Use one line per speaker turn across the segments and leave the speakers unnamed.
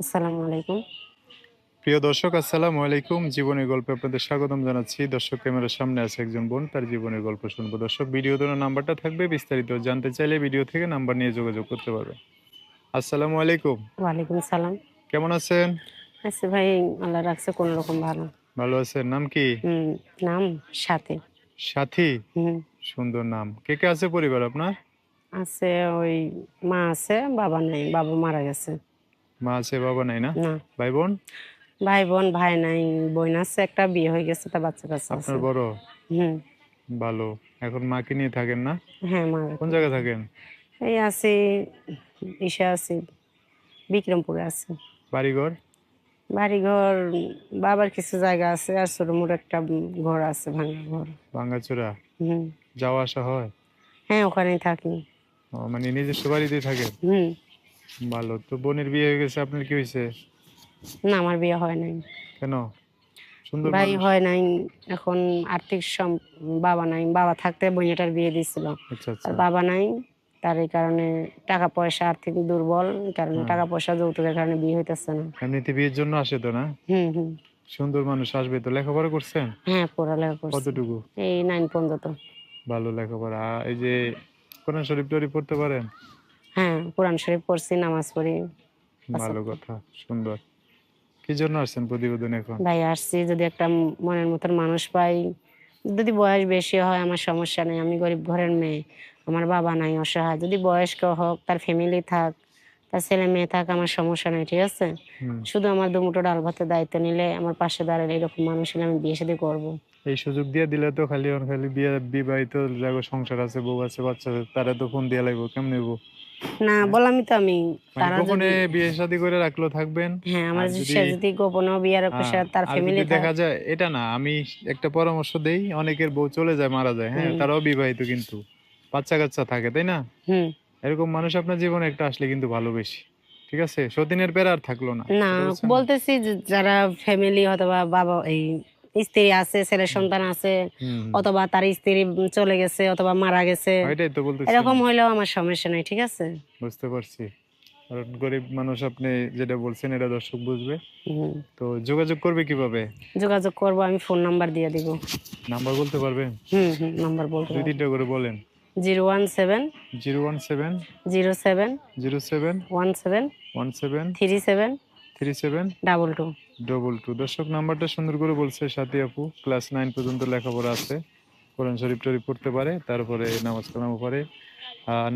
আসসালামু আলাইকুম।
প্রিয় দর্শক আসসালামু আলাইকুম। জীবনের গল্পে আপনাদের স্বাগতম জানাচ্ছি। দর্শক ক্যামেরার সামনে আছে একজন বোন তার জীবনের গল্প শুনব। দর্শক ভিডিও দেওয়ার নাম্বারটা থাকবে বিস্তারিত জানতে চাইলে ভিডিও থেকে নাম্বার নিয়ে যোগাযোগ করতে পারবে আসসালামু আলাইকুম।
ওয়ালাইকুম সালাম।
কেমন আছেন?
আচ্ছা ভাই আল্লাহ রাখছে কোন রকম ভালো।
ভালো আছেন। নাম কি?
হুম নাম সাথী।
সাথী?
হুম।
সুন্দর নাম। কে কে আছে পরিবার আপনার?
আছে ওই মা আছে বাবা নেই বাবা মারা গেছে।
মা আছে বাবা নাই না?
না।
ভাই বোন
ভাই বোন ভাই নাই বোন আছে একটা বিয়ে হয়ে গেছে তার বাচ্চা কাচ্চা আছে।
আপনার বড়?
হুম।
ভালো। এখন মাকে নিয়ে থাকেন না?
হ্যাঁ মা।
কোন জায়গায় থাকেন?
এই আছি ইসে আছি বিক্রমপুরে আছে।
বাড়িঘর?
বাড়িঘর বাবার কিছু জায়গা আছে আর ছোট মোট একটা ঘর আছে ভাঙা ঘর।
ভাঙ্গাচোরা?
হুম।
যাওয়া আসা হয়?
হ্যাঁ ওখানেই থাকি।
ও, মানে নিজস্ব বাড়িতেই থাকেন?
হুম।
ভালো। তো বোনের বিয়ে হয়ে গেছে আপনার কি হয়েছে?
না আমার বিয়ে হয় নাই।
কেন? সুন্দর
ভাই হয় নাই এখন আর্থিক সম- বাবা নাই। বাবা থাকতে বোনেটার বিয়ে দিছিল
আচ্ছা আচ্ছা।
আর বাবা নাই তার এই কারণে টাকা পয়সা আর্থিক দুর্বল কারণে টাকা পয়সা যৌতুকের কারণে বিয়ে হইতেছে না।
এমনিতে বিয়ের জন্য আসে তো না?
হুম হুম।
সুন্দর মানুষ আসবে তো। লেখাপড়া করছেন?
হ্যাঁ পড়ালেখা করছি।
কতটুকু?
এই নাইন পর্যন্ত।
ভালো লেখাপড়া। এই যে কোরআন শরীফ টরি পড়তে পারেন?
হ্যাঁ কোরআন শরীফ পড়ছি নামাজ পড়ি।
ভালো কথা সুন্দর। কি জন্য আসছেন প্রতিবেদন এখন?
ভাই আসছি যদি একটা মনের মতন মানুষ পাই। যদি বয়স বেশি হয় আমার সমস্যা নেই আমি গরিব ঘরের মেয়ে আমার বাবা নাই অসহায়। যদি বয়স্ক হোক তার ফ্যামিলি থাক তার ছেলে মেয়ে থাক আমার সমস্যা নেই ঠিক আছে? শুধু আমার দুমুটো ডাল ভাতের দায়িত্ব নিলে আমার পাশে দাঁড়ালে এরকম মানুষ হলে আমি বিয়ে শাদী করব।
এই সুযোগ দিয়ে দিলে তো খালি আর খালি বিয়ে বিবাহিত যাগো সংসার আছে বউ আছে বাচ্চা আছে তারা তো ফোন দিয়ে লাগবো কেমনে বউ
না বললামই তো আমি
মানে
তারা
গোপনে বিয়ে শাদী করে রাখলেও থাকবেন।
হ্যাঁ আমার সে যদি গোপনেও বিয়ার
হ্যাঁ,
পেশা তার ফ্যামিলি
দেখা যায় এটা না আমি একটা পরামর্শ দেই অনেকের বউ চলে যায় মারা যায় হ্যাঁ তারাও বিবাহিত কিন্তু। বাচ্চা কাচ্চা থাকে তাই না?
হুম।
এরকম মানুষ আপনার জীবনে একটা আসলে কিন্তু ভালো বেশি ঠিক আছে? সতীনের পেরা আর থাকল না
না বলতেছি যারা ফ্যামিলি অথবা বাবা এই স্ত্রী আছে ছেলে সন্তান আছে অথবা তার স্ত্রী চলে গেছে অথবা মারা গেছে।
বলতেছি।
এরকম হইলেও আমার সমস্যা নাই ঠিক আছে?
বুঝতে পারছি। কারণ গরিব মানুষ আপনি যেটা বলছেন এটা দর্শক বুঝবে। তো যোগাযোগ করবে কীভাবে?
যোগাযোগ করব আমি ফোন নাম্বার দিয়ে দিব।
নাম্বার বলতে পারবেন?
হুম হুম নাম্বার বলতে
দুই তিনটা করে বলেন।
Zero one seven
zero one seven
zero seven
zero seven
one seven
one seven
three seven
three seven
double two
double two দর্শক নাম্বারটা সুন্দর করে বলছে সাথী আপু। ক্লাস নাইন পর্যন্ত লেখাপড়া আছে। কোরআন শরীফ টরিফ পড়তে পারে তারপরে নামাজ কালামও পারে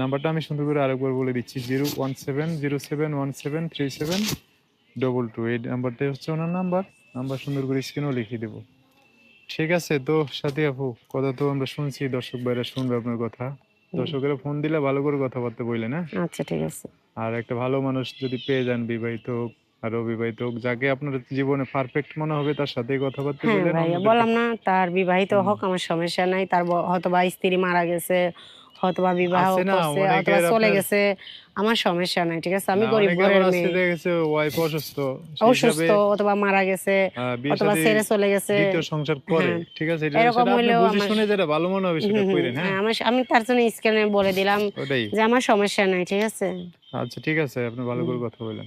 নাম্বারটা আমি সুন্দর করে আরেকবার বলে দিচ্ছি zero one seven zero seven one seven three seven double two এই নাম্বারটাই হচ্ছে ওনার নাম্বার। নাম্বার সুন্দর করে স্ক্রিনেও লিখিয়ে দেবো। ঠিক আছে তো সাথী আপু কথা তো আমরা শুনছি দর্শক ভাইরা শুনবে আপনার কথা। দর্শকেরা ফোন দিলে ভালো করে কথাবার্তা বললেন হ্যাঁ?
আচ্ছা ঠিক আছে।
আর একটা ভালো মানুষ যদি পেয়ে যান বিবাহিত আর অবিবাহিত হোক যাকে আপনার জীবনে পারফেক্ট মনে হবে তার সাথে কথাবার্তা
হ্যাঁ ভাইয়া বললাম না তার বিবাহিত হোক আমার সমস্যা নাই তার ব- হয়তোবা স্ত্রী মারা গেছে হয়তোবা বিবাহ করছে অথবা চলে গেছে আমার সমস্যা নাই ঠিক আছে? আমি গরিব ঘরের মেয়ে।
গেছে ওয়াইফ অসুস্থ
অসুস্থ অথবা মারা গেছে অথবা ছেড়ে চলে গেছে।
দ্বিতীয় সংসার করে
হ্যাঁ।
ঠিক আছে?
এরকম হলেও
বুঝে
আমার-
শুনে যেটা ভালো মনে হবে সেটা
হুম,
হ্যাঁ?
হ্যাঁ, আমার আমি তার জন্য স্ক্রিনে বলে দিলাম যে আমার সমস্যা নাই ঠিক আছে?
আচ্ছা ঠিক আছে আপনি ভালো করে কথা বলেন।